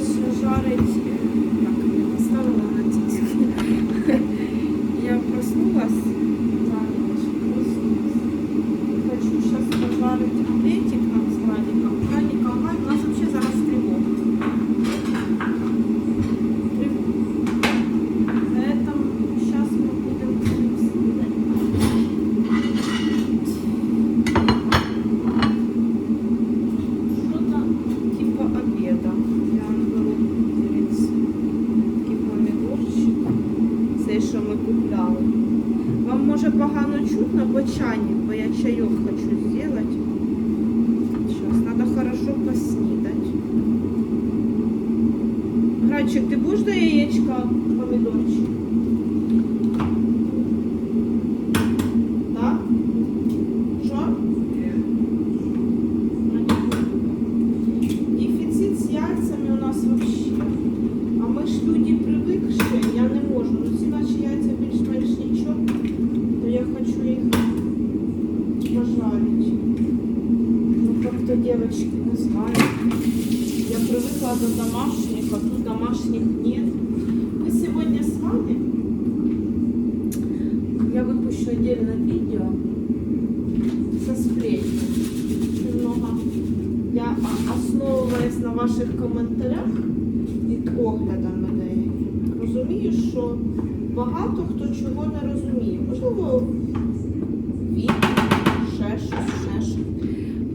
зараз жарить. е,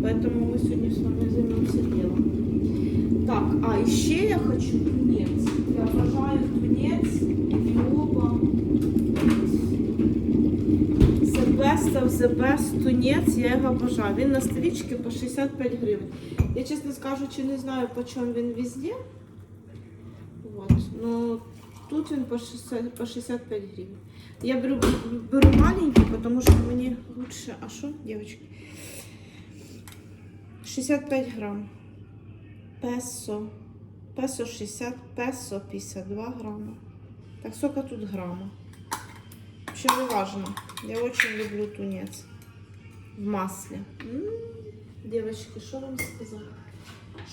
Поэтому ми сьогодні з вами займемося ділом. Так, а і ще я хочу тунець. Я вважаю тунець біоба. The best of the best тунець, я його обожаю. Він на стрічці по 65 гривень. Я, чесно скажучи, не знаю, по чому він везде. Вот. Но тут він по 60 по 65 гривень. Я беру, беру маленький, потому что мені лучше. А що, девочки? 65 грам. Песо. Песо 60, песо 52 грамма. Так сколько тут грамма? Не важно. Я очень люблю тунец. В масле. М, Девочки, що вам сказати?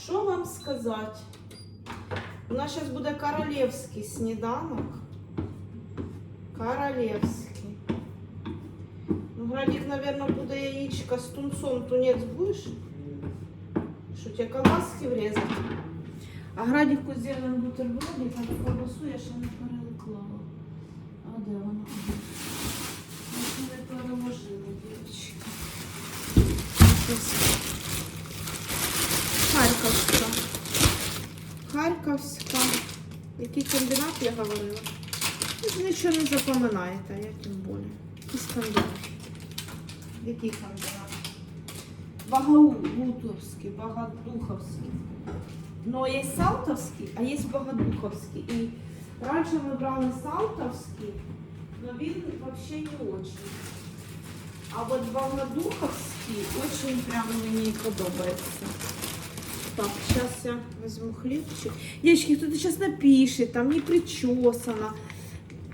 Що вам сказати? У нас зараз буде королевський сніданок. Королевський. Ну, Градик, мабуть, буде яєчко з тунцом. Тунець будеш? Тебе колбаски врізати? А Градику зробимо бутербродик, а колбасу я ще не переклала. А де вона? Я ще не переложила. Ось. Харківська. Харківська. Який комбінат я говорила? Нічого не запам'ятаєте, я тим більше. Якийсь комбінат. Який комбінат? Багаутовський, Багадуховський. Но є Салтовський, а є Богодуховський. І раніше ми брали Салтовський, но він вообще не очень. А вот Богодуховський очень прям мені подобається. Так, сейчас я возьму хлебчик. Девочки, кто-то сейчас напишет, там не причесана,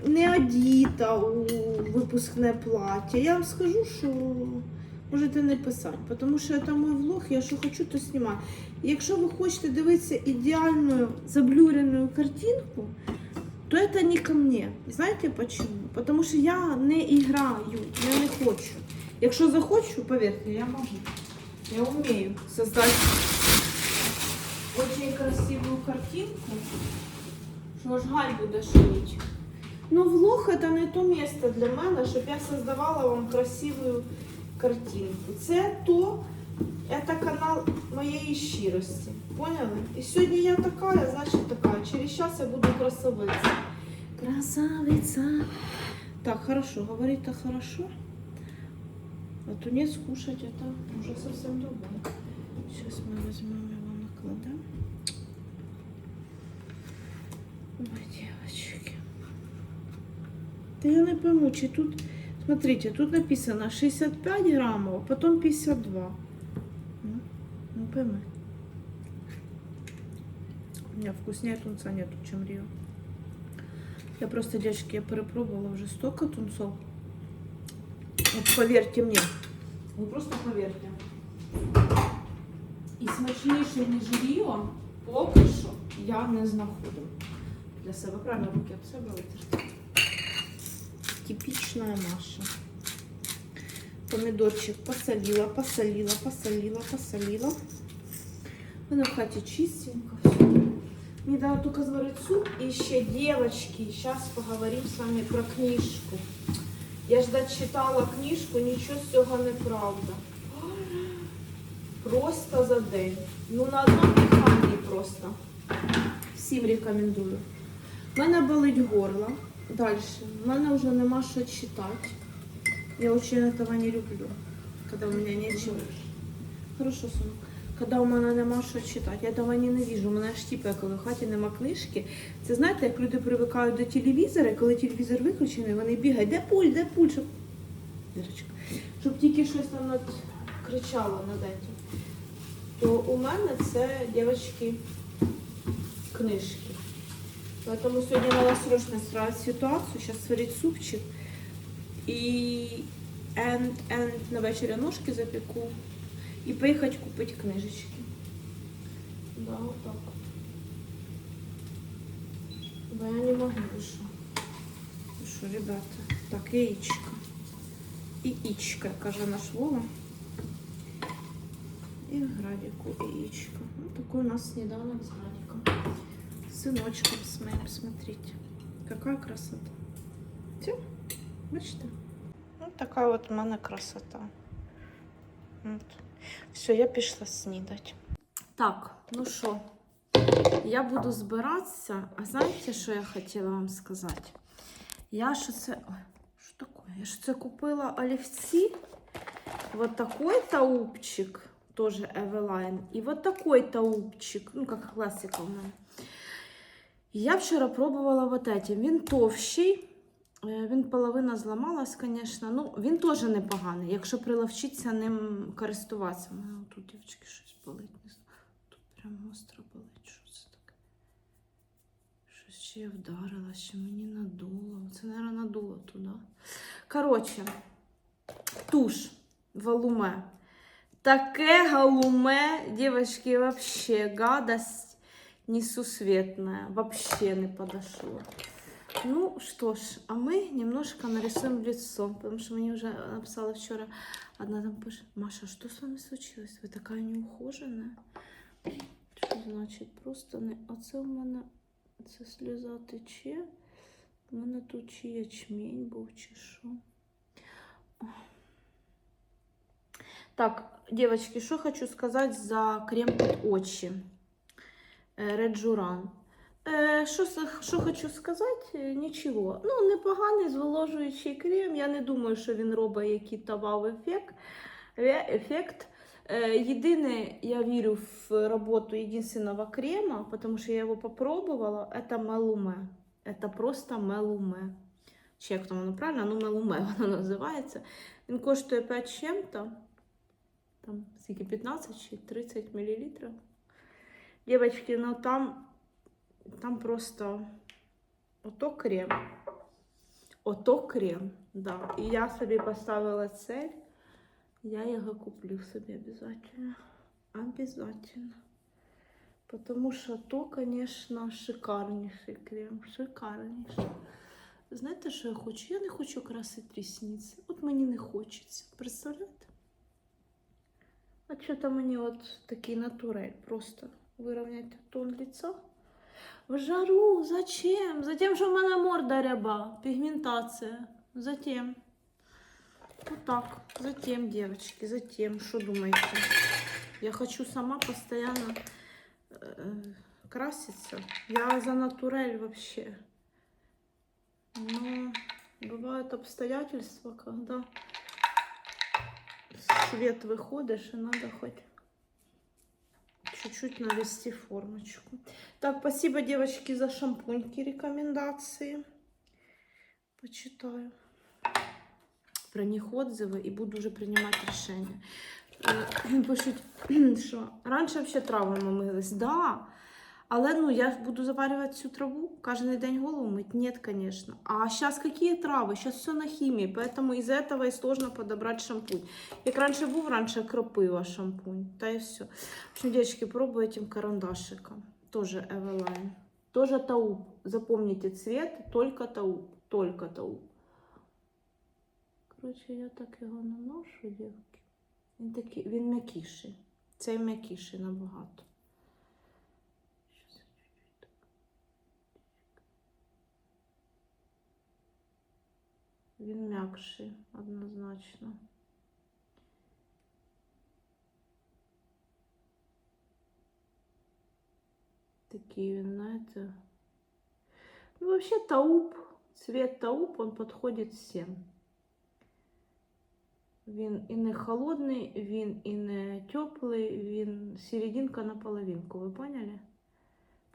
не одіта у випускне плаття. Я вам скажу, що можете не писати, тому що це мій влог, я що хочу, то знімаю. Якщо ви хочете дивитися ідеальну заблюрену картинку, то це не ко мне. Знаєте почему? Потому що я не граю, я не хочу. Якщо захочу, повірте, я можу. Я вмію создати очень красивую картинку, що аж галь буде шуміти. Ну, влог це не то місце для мене, щоб я создавала вам красиву картинку. Це то, це канал моєї щирості. Поняли? І сьогодні я така, значить така. Через час я буду красавиця. Красавиця. Так, хорошо, говорить то хорошо. А тунец кушать это уже совсем другое. Сейчас мы возьмем его накладем. Ой, девочки. Да я не пойму, чи тут... Смотрите, тут написано 65 граммов, потом 52. Ну, ну пойми. У меня вкуснее тунца нету, чем Рио. Я просто, девочки, я перепробовала уже столько тунцов. Вот поверьте мне. Вы просто поверьте. І смачніше, ніж Ріо, поки що я не знаходжу для себе. Правильно руки об. Типічна Маша. Помідорчик посолила, посолила, посолила, посолила. У мене в хаті чистенько. Мені дали тільки зварити суп. І ще, дівчатки, зараз поговоримо з вами про книжку. Я ж дочитала книжку, нічого з не правда. Просто за день. Ну, на одному диханні просто. Всім рекомендую. У мене болить горло. Далі. У мене вже нема що читати. Я очень этого не люблю. Когда у меня нечего. Хорошо, сынок. Когда у мене нема що читати, я того ненавижу. У мене аж тіпе, коли в хаті нема книжки. Це знаєте, як люди привикають до телевізора, і коли телевізор виключений, вони бігають, де пульт, де пульт, щоб... Вірочка. Щоб тільки щось там над... кричало над этим. То у мене це, дівчатки, книжки. Поэтому сьогодні треба срочно исправить ситуацію. Зараз сварить супчик. І енд, енд на вечері ножки запеку. І поїхати купити книжечки. Да, вот так. Бо я не можу що. Ну що, ребята, так, яєчко. І ічка, каже наш Вова. І градику яєчко. Ну, такой у нас сніданок з градиком. С сыночком с моим, смотрите. Какая красота. Все, бачите? Ну, така от у мене красота. От. Все, я пішла снідати. Так, ну що, я буду збиратися. А знаєте, що я хотіла вам сказати? Я що це. Ой, що таке? Я ж це купила олівці. Вот такой таупчик, тоже Eveline. И вот такой таупчик, ну, как классика у мене. Я вчора пробувала вот этим. Він товщий. Е, Він половина зламалась, звісно. Ну, він теж непоганий, якщо приловчитися ним користуватися. У мене тут, дівчатки, щось болить. Тут прям гостро болить. Що це таке? Щось ще я вдарила, ще мені надуло. Це, мабуть, надуло туди. Коротше, туш валуме. Таке галуме, девочки, вообще гадость несусветная. Вообще не подошло. Ну что ж, а мы немножко нарисуем лицо, потому что мне уже написала вчера одна там пишет, Маша, что с вами случилось? Вы такая неухоженная. Що значить? Просто не. Оце в мене це сльоза тече. У мене тут чи ячмінь був, чи що. Так, девочки, що хочу сказати за крем під очі. Реджуран. Е, Що, що хочу сказати? Е, Нічого. Ну, непоганий зволожуючий крем. Я не думаю, що він робить якийсь вау-ефект. Е, ефект. Е, Єдине, я вірю в роботу єдиного крема, тому що я його попробувала. Це мелуме. Це просто мелуме. Чи як там воно правильно? Ну, мелуме воно називається. Він коштує 5 чим-то. Там скільки 15 чи 30 мл. Девочки, ну там, там просто ото крем. Ото крем, да. І я собі поставила цель. Я його куплю собі обязательно. Обязательно. Потому що то, конечно, шикарнейший крем. Шикарнейший. Знаєте, що я хочу? Я не хочу красити рісниці. От мені не хочеться. Представляєте? А что-то мені от такий натурель. Просто вирівняти тон лица. В жару, зачем? Затем, що в мене морда ряба, пігментація. Затем. Вот так. Затем, девочки, затем. Что думаете? Я хочу сама постоянно э, краситься. Я за натурель вообще. Но бывают обстоятельства, когда в свет выходишь и надо хоть чуть-чуть навести формочку. Так, спасибо, девочки, за шампуньки, рекомендации. Почитаю про них отзывы и буду уже принимать решение. Пишуть, що раніше взагалі травами мились. Да, але ну, я буду заварювати цю траву, кожен день голову мыть? Нет, конечно. А сейчас какие травы? Сейчас все на химии, поэтому из-за этого и сложно подобрать шампунь. Як раніше був, раніше кропива шампунь, та і все. В общем, девочки, пробую этим карандашиком. Тоже Эвелайн. Тоже тауп. Запомните цвет, только тауп. Только тауп. Коротше, я так його наношу, дівки. Він такий, він м'якіший. Цей м'якіший набагато. Він м'якший, однозначно. Такий він, знаєте. Ну, вообще тауп, цвет тауп, он подходит всем. Він і не холодний, він і не теплий, він серединка на половинку, вы поняли?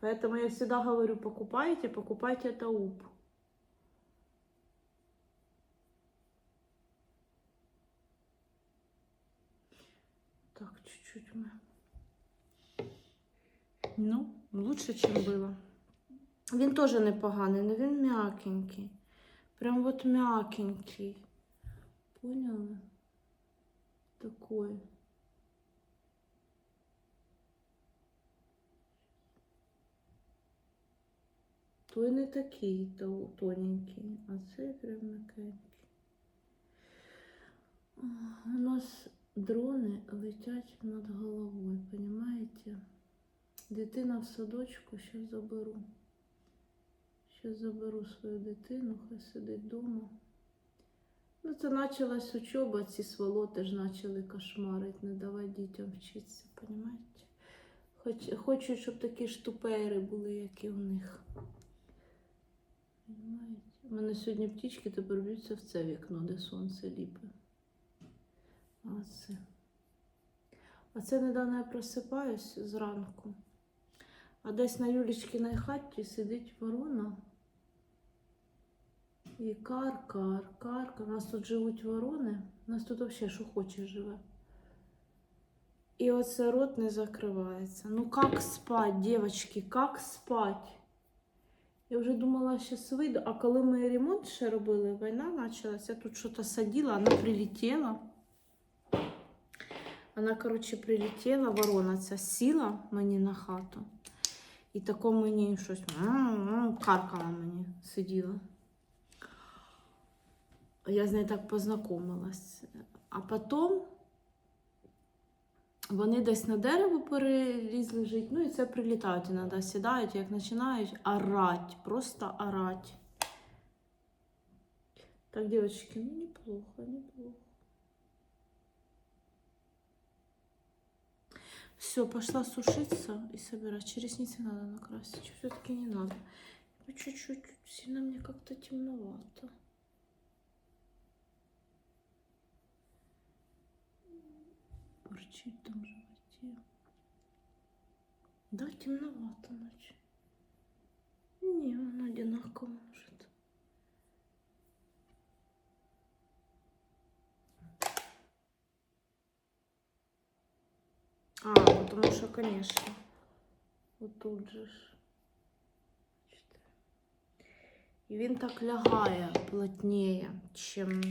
Поэтому я всегда говорю, покупайте, покупайте тауп. Чуть-чуть мы. Ну, лучше, чем было. Він теж непоганий, але він м'якенький. Прям от м'якенький. Поняли? Такой. Той не такий то- тоненький, а цей прям м'якенький. У нас дрони летять над головою, понимаете? Дитина в садочку, зараз заберу. Зараз заберу свою дитину, хай сидить вдома. Ну, це почалась учоба, ці сволоти ж почали кошмарити, не давати дітям вчитися, понимаете? Хоч, хочуть, щоб такі штупери були, як і у них. Понимаете? У мене сьогодні птічки тепер б'ються в це вікно, де сонце ліпе. А це. Недавно я просипаюсь зранку. А десь на Юлічкиній хаті сидить ворона. І кар, кар, карка. У нас тут живуть ворони. У нас тут взагалі що хоче живе. І оце рот не закривається. Ну як спать, дівчатки, як спать? Я вже думала, зараз вийду. А коли ми ремонт ще робили, війна почалася, я тут щось садила, вона прилетіла. Вона, коротше, прилетіла, ворона ця сіла мені на хату. І тако мені щось каркала мені, сиділа. Я з нею так познайомилась. А потім вони десь на дерево перелізли жити, ну і це прилітають іноді, сідають, як починають орать, просто орать. Так, девочки, ну неплохо, неплохо. Все, пошла сушиться и собирать. Через ресницы надо накрасить. Все-таки не надо. Ну, чуть-чуть, сильно мне как-то темновато. Бурчит там животе. Да, темновато ночь. Не, он одинаково может. А, потому что, конечно, вот тут же ж. Бачите. І він так лягає плотнее, чем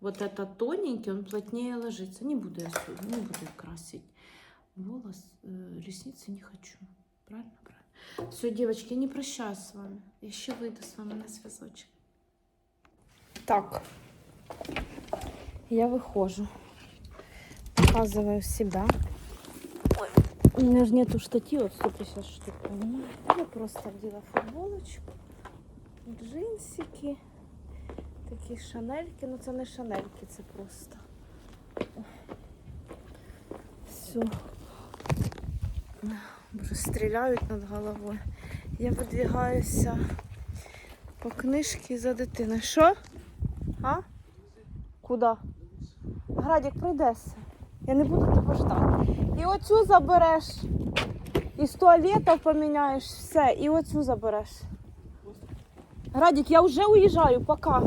вот это тоненький, он плотнее ложится. Не буду я сегодня, не буду я красить волос, э, ресницы не хочу. Правильно, правильно. Все, девочки, я не прощаюсь с вами. Я еще выйду с вами на связочек. Так, я выхожу. Показываю себя. У меня же нету штатива, 150 штук, понимаете? Я просто одела футболочку, джинсики, такі шанельки. Ну це не шанельки, це просто. Все. Боже, стріляють над головою. Я видвігаюся по книжки за дитиною. Що? А? Куди? Градік, прийдеться. Я не буду тебе ждати. І оцю забереш. Із туалета поміняєш все. І оцю забереш. Градік, я вже уїжджаю, пока.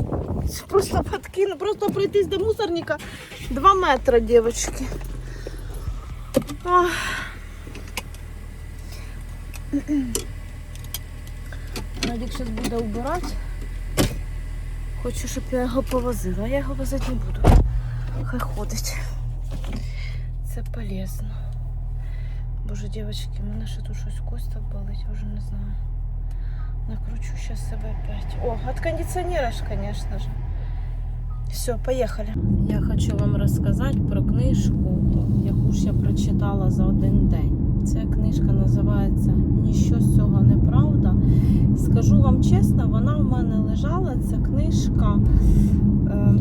Просто подкину, просто пройтись до мусорника 2 метри, дівчатки. Радік зараз буде убирати. Хочу, щоб я його повозила. Я його возити не буду. Хай ходить. Це полезно. Боже, дівчатки, в мене ще тут щось кость так болить, я вже не знаю. Накручу сейчас себе опять. О, от кондиционера ж, конечно же. Все, поехали. Я хочу вам розказати про книжку, яку ж я прочитала за один день. Ця книжка називається Ніщо з цього не правда. Скажу вам чесно, вона в мене лежала, ця книжка е,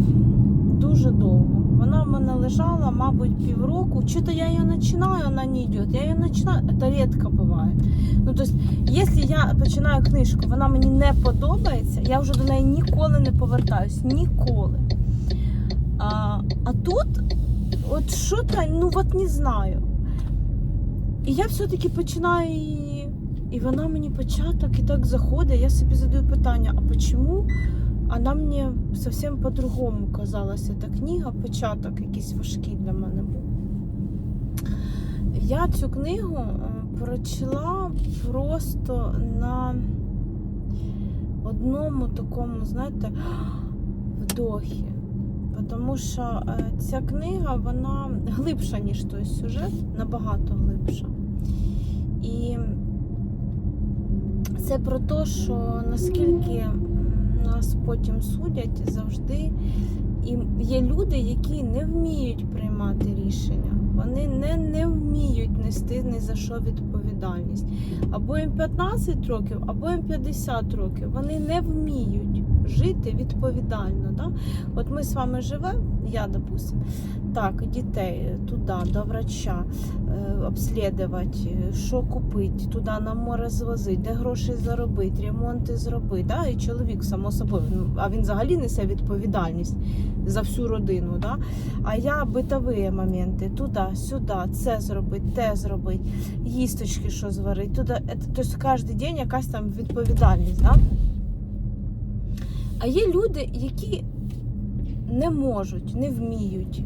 дуже довго. Вона в мене лежала, мабуть, півроку. Чи-то я її починаю, вона не йде. Я її починаю, це рідко буває. Ну, тобто, якщо я починаю книжку, вона мені не подобається, я вже до неї ніколи не повертаюсь. Ніколи. А, а тут, от що то, ну от не знаю. І я все-таки починаю її. І вона мені початок і так заходить. Я собі задаю питання, а чому вона мені зовсім по-другому казалася та книга, початок якийсь важкий для мене був. Я цю книгу е, прочла просто на одному такому, знаєте, вдохі. Тому що е, ця книга, вона глибша, ніж той сюжет, набагато глибша. І це про те, що наскільки нас потім судять завжди. І є люди, які не вміють приймати рішення. Вони не, не вміють нести ні за що відповідальність. Або їм 15 років, або їм 50 років. Вони не вміють жити відповідально. Да? От ми з вами живемо, я, допустим, так, дітей туди, до врача, е, обслідувати, що купити, туди на море звозити, де гроші заробити, ремонти зробити. Да? І чоловік, само собою, ну, а він взагалі несе відповідальність за всю родину. Да? А я битові моменти, туди, сюди, це зробити, те зробити, їсточки, що зварити, туди. Це, тобто кожен день якась там відповідальність. Да? А є люди, які не можуть, не вміють,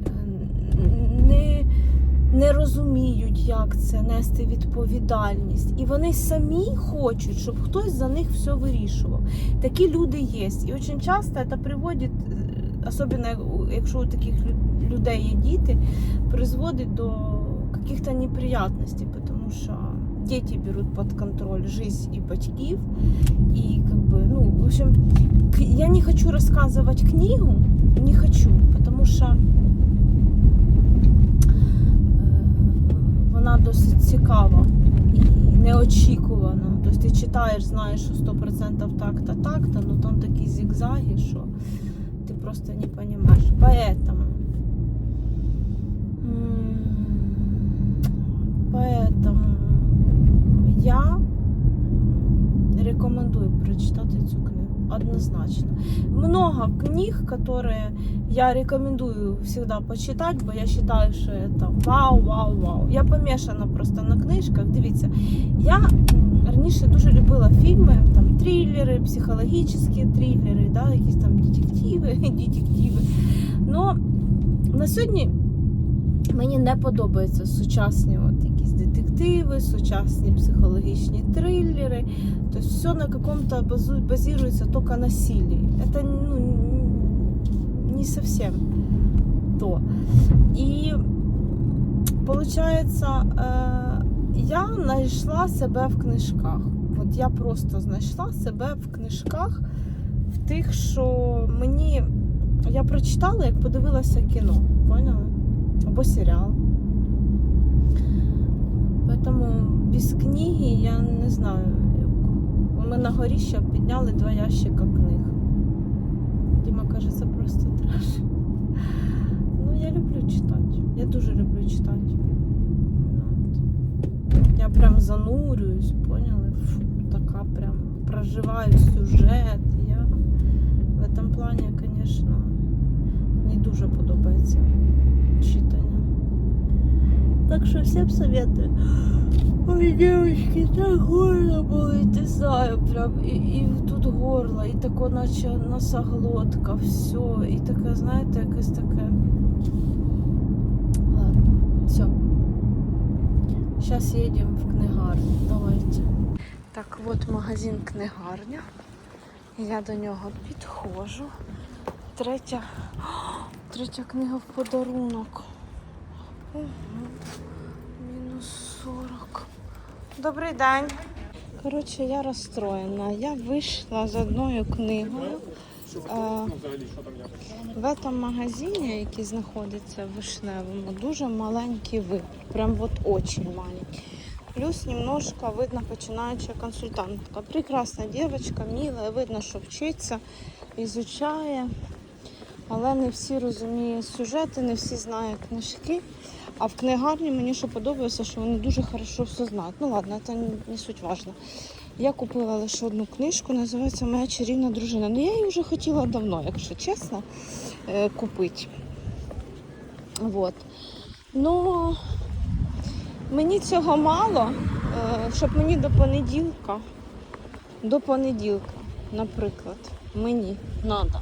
не, не розуміють, як це нести відповідальність. І вони самі хочуть, щоб хтось за них все вирішував. Такі люди є. І дуже часто це приводить, е, особливо якщо у таких людей є діти, призводить до каких-то неприятностей, тому що діти беруть під контроль жизнь і батьків. І бы, ну, в общем, к- я не хочу рассказывать книгу, не хочу, потому що е, вона досить цікава і неочікувана. Тобто ти читаєш, знаєш, що 100% так-то, так-то, ну там такі зігзаги, що ти просто не розумієш. Поэтому, м, поэтому я рекомендую прочитати цю книгу. Однозначно. Много книг, которые я рекомендую всегда почитать, бо я считаю, що это вау, вау, вау. Я помешана просто на книжках. Дивіться, я раніше дуже любила фільми, там трилери, психологічні трилери, да, якісь там детективи, детективи. Но на сьогодні мені не подобаються сучасні от якісь детективи, сучасні психологічні трилери. То есть все на каком-то базируется только на силе. Это ну, не совсем то. И получается, е, я знайшла себе в книжках. От я просто знайшла себе в книжках, в тих, що мені я прочитала, як подивилася кіно. Поняли? Або серіал. Поэтому без книги я не знаю. Ми на горіще підняли два ящика книг. Діма каже, це просто треш. Ну, я люблю читати. Я дуже люблю читати. Я прям занурююсь, поняли? Фу, така прям проживаю сюжет. Я в этом плані, звісно, мені дуже подобається читання. Так що всім советую. Ой, девочки, так горло болить, не знаю, прям і, і тут горло, і тако, наче носоглотка, все, і таке, знаєте, якесь таке. Ладно, все. Зараз їдемо в книгарню. Давайте. Так, от магазин книгарня. Я до нього підходжу. Третя, третя книга в подарунок. Угу. Мінус 40. Добрий день. Коротше, я розстроєна. Я вийшла з одною книгою. А, в этом магазині, який знаходиться в Вишневому, дуже маленький вибір. Прям от очень маленький. Плюс немножко видно починаюча консультантка. Прекрасна дівчинка, мила, видно, що вчиться, ізучає. Але не всі розуміють сюжети, не всі знають книжки. А в книгарні мені що подобається, що вони дуже хорошо все знають. Ну ладно, це не суть важно. Я купила лише одну книжку, називається Моя чарівна дружина. Ну я її вже хотіла давно, якщо чесно, е, купити. Вот. Ну мені цього мало, е, щоб мені до понеділка, до понеділка, наприклад, мені треба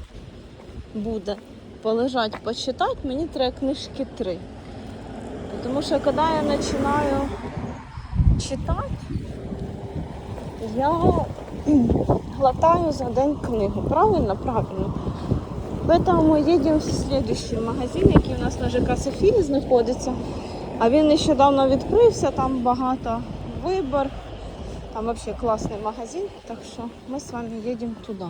буде полежати, почитати, мені треба книжки три. Тому що коли я починаю читати, я глотаю за день книгу. Правильно? Правильно. Поэтому їдемо в следующий магазин, який у нас на ЖК Софії знаходиться. А він нещодавно відкрився, там багато вибор. Там взагалі класний магазин, так що ми з вами їдемо туди.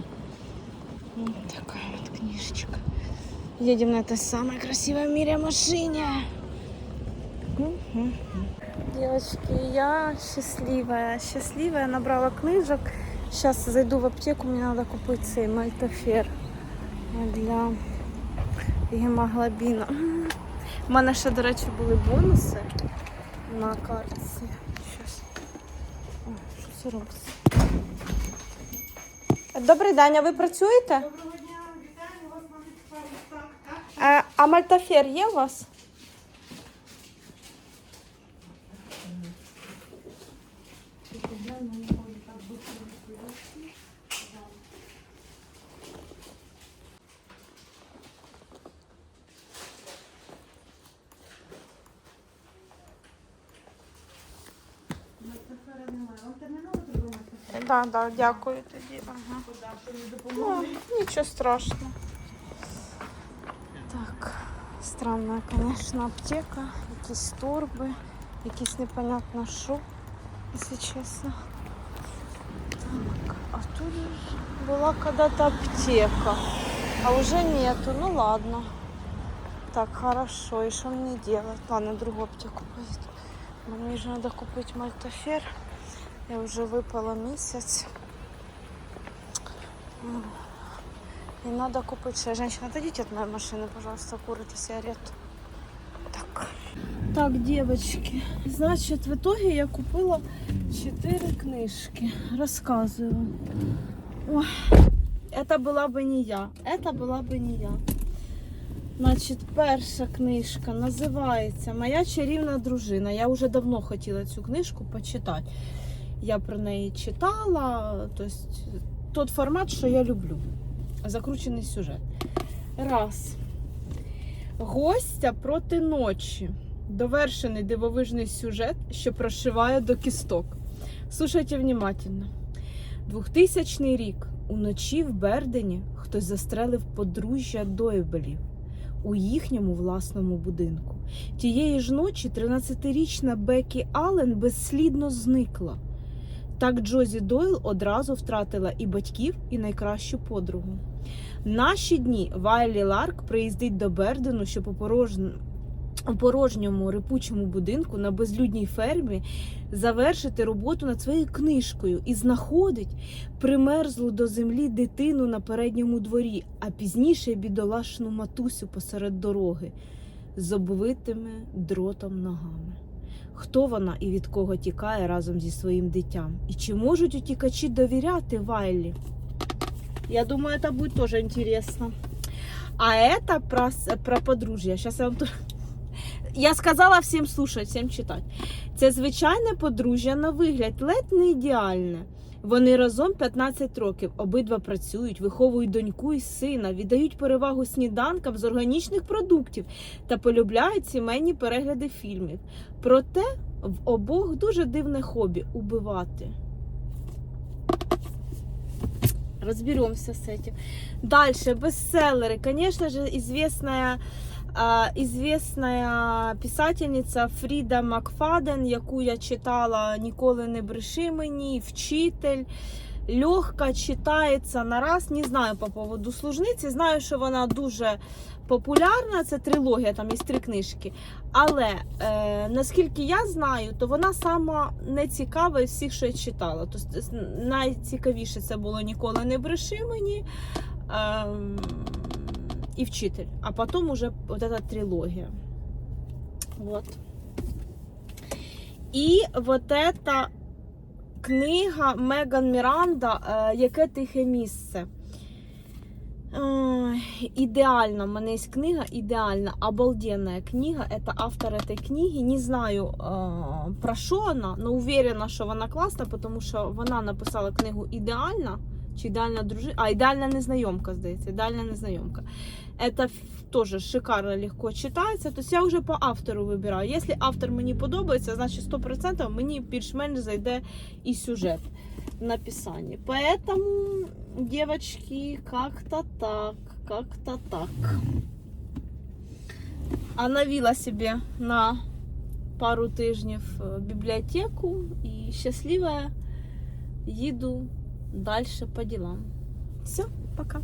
Вот такая вот книжечка. Едем на этой самой красивой в мире машине. Девочки, я счастливая, счастливая, набрала книжек. Сейчас зайду в аптеку, мне надо купить цей мальтофер для гемоглобіна. У мене ще, до речі, були бонуси на картці. Щас. О, що це робиться? Добрий день, а ви працюєте? Доброго дня, вітаю вас так, так. Е, А мальтофер є у вас? Мальтофера немає. Вам терміново треба мальтофер? Так, да, дякую тоді. Ага. Ну, нічого страшного. Так, странна, звісно, аптека, якісь торби, якісь непонятно що, якщо чесно. Так, а тут була когда-то аптека, а уже нету, ну ладно. Так, хорошо, и что мне делать? Ладно, другую аптеку поеду. Мне же надо купить мальтофер. Я уже выпала месяц. М. И надо купить ще. Женщина, отойдите от моей машины, пожалуйста, курите сигарету. Так. Так, девочки, значит, в итоге я купила 4 книжки. Рассказываю. Ой, это была бы не я. Это была бы не я. Значить, перша книжка називається Моя чарівна дружина. Я вже давно хотіла цю книжку почитати. Я про неї читала. Тобто, тот формат, що я люблю. Закручений сюжет. Раз. Гостя проти ночі. Довершений дивовижний сюжет, що прошиває до кісток. Слушайте внимательно. 2000 рік. Уночі в Бердені хтось застрелив подружжя Дойбелів у їхньому власному будинку. Тієї ж ночі 13-річна Бекі Аллен безслідно зникла. Так Джозі Дойл одразу втратила і батьків, і найкращу подругу. Наші дні Вайлі Ларк приїздить до Бердену, щоб у порожн- у порожньому рипучому будинку на безлюдній фермі завершити роботу над своєю книжкою і знаходить примерзлу до землі дитину на передньому дворі, а пізніше бідолашну матусю посеред дороги з обвитими дротом ногами. Хто вона і від кого тікає разом зі своїм дитям? І чи можуть утікачі довіряти Вайлі? Я думаю, это будет теж інтересно. А это про, про подружжя. Сейчас я вам. Я сказала всім слушать, всім читати. Це звичайне подружжя на вигляд, ледь не ідеальне. Вони разом 15 років, обидва працюють, виховують доньку і сина, віддають перевагу сніданкам з органічних продуктів та полюбляють сімейні перегляди фільмів. Проте в обох дуже дивне хобі убивати. Разберемся с этим. Дальше, бестселлеры. Конечно же, известная а, известная писательниця Фріда Макфаден, яку я читала Ніколи не бреши мені, вчитель. Легко читається на раз. Не знаю по поводу служниці. Знаю, що вона дуже популярна. Це трилогія, там є три книжки. Але е, наскільки я знаю, то вона сама не із всіх, що я читала. Тобто найцікавіше це було Ніколи не бреши мені. Ем, і вчитель. А потім уже вот эта трилогія. Вот. І вот эта книга Меган Міранда е, Яке тихе місце. Ой, Ідеально, в мене є книга, ідеальна, обалденная книга. Это автор этой книги. Не знаю е, про що вона, але уверена, що вона класна, тому що вона написала книгу ідеальна. Чи ідеальна дружина? А, ідеальна незнайомка, здається. Ідеальна незнайомка. Это ф- тоже шикарно легко читається. Тобто я вже по автору вибираю. Якщо автор мені подобається, значить 100% мені більш-менш зайде і сюжет написання. Поэтому, девочки, как-то так, как-то так. А навіла себе на пару тижнів е, бібліотеку і щаслива їду далі по ділам. Все, пока.